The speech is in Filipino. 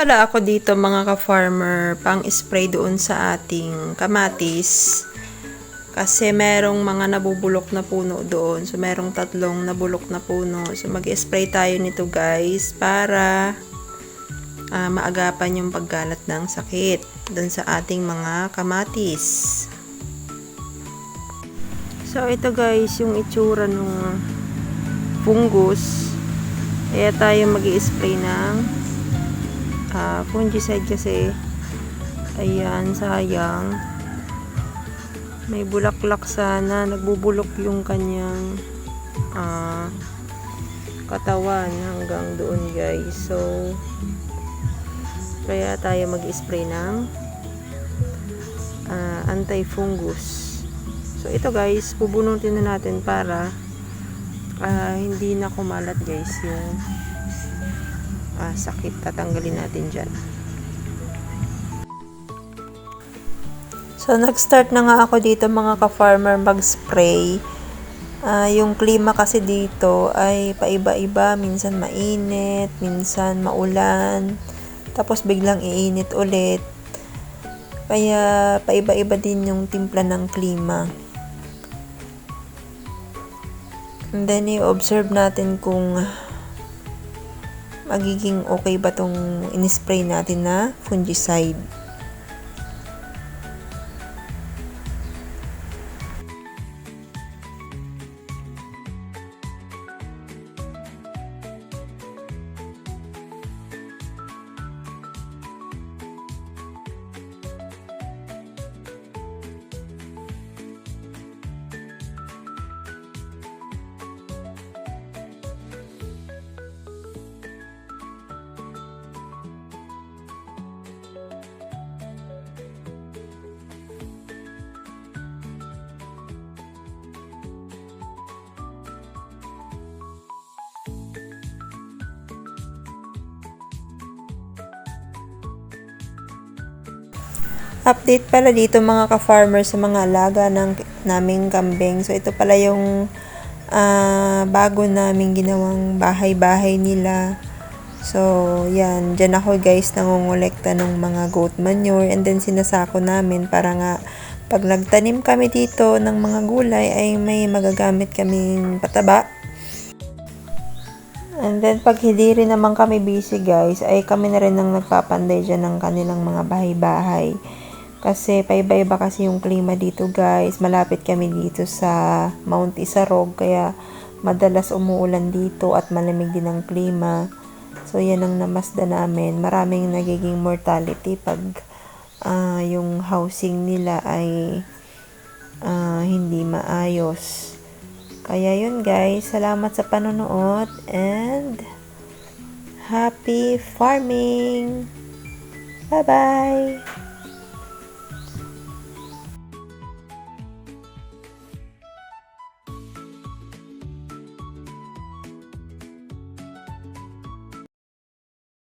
Pala ako dito mga ka-farmer, pang spray doon sa ating kamatis. Kasi merong mga nabubulok na puno doon. So, merong tatlong nabulok na puno. So, mag-spray tayo nito guys para ah, maagapan yung paggalat ng sakit doon sa ating mga kamatis. So, ito guys, yung itsura ng fungus. Kaya tayo mag spray ng ah, fungicide kasi ayan, sayang. May bulaklak sana nagbubulok yung kanyang ah, katawan hanggang doon guys. So kaya tayo mag-spray ng ah, anti-fungus. So ito guys bubunutin na natin para ah, hindi na kumalat guys yung ah, sakit tatanggalin natin dyan So, nag-start na nga ako dito mga ka-farmer mag-spray. Ah, yung klima kasi dito ay paiba-iba. Minsan mainit, minsan maulan. Tapos biglang iinit ulit. Kaya paiba-iba din yung timpla ng klima. And then, i-observe natin kung magiging okay ba tong in-spray natin na fungicide. Update pala dito mga ka-farmer sa mga alaga ng naming kambing. So ito pala yung ah, bago naming ginawang bahay-bahay nila. So yan, dyan ako guys nangungulekta ng mga goat manure and then sinasako namin para nga pag nagtanim kami dito ng mga gulay ay may magagamit kaming pataba. And then, pag hindi rin naman kami busy guys, ay kami na rin ang nagpapanday dyan ng kanilang mga bahay-bahay. Kasi paiba-iba kasi yung klima dito guys. Malapit kami dito sa Mount Isarog. Kaya madalas umuulan dito at malamig din ang klima. So yan ang namasda namin. Maraming nagiging mortality pag ah, yung housing nila ay ah, hindi maayos. Kaya yun guys, salamat sa panonood and happy farming! Bye-bye!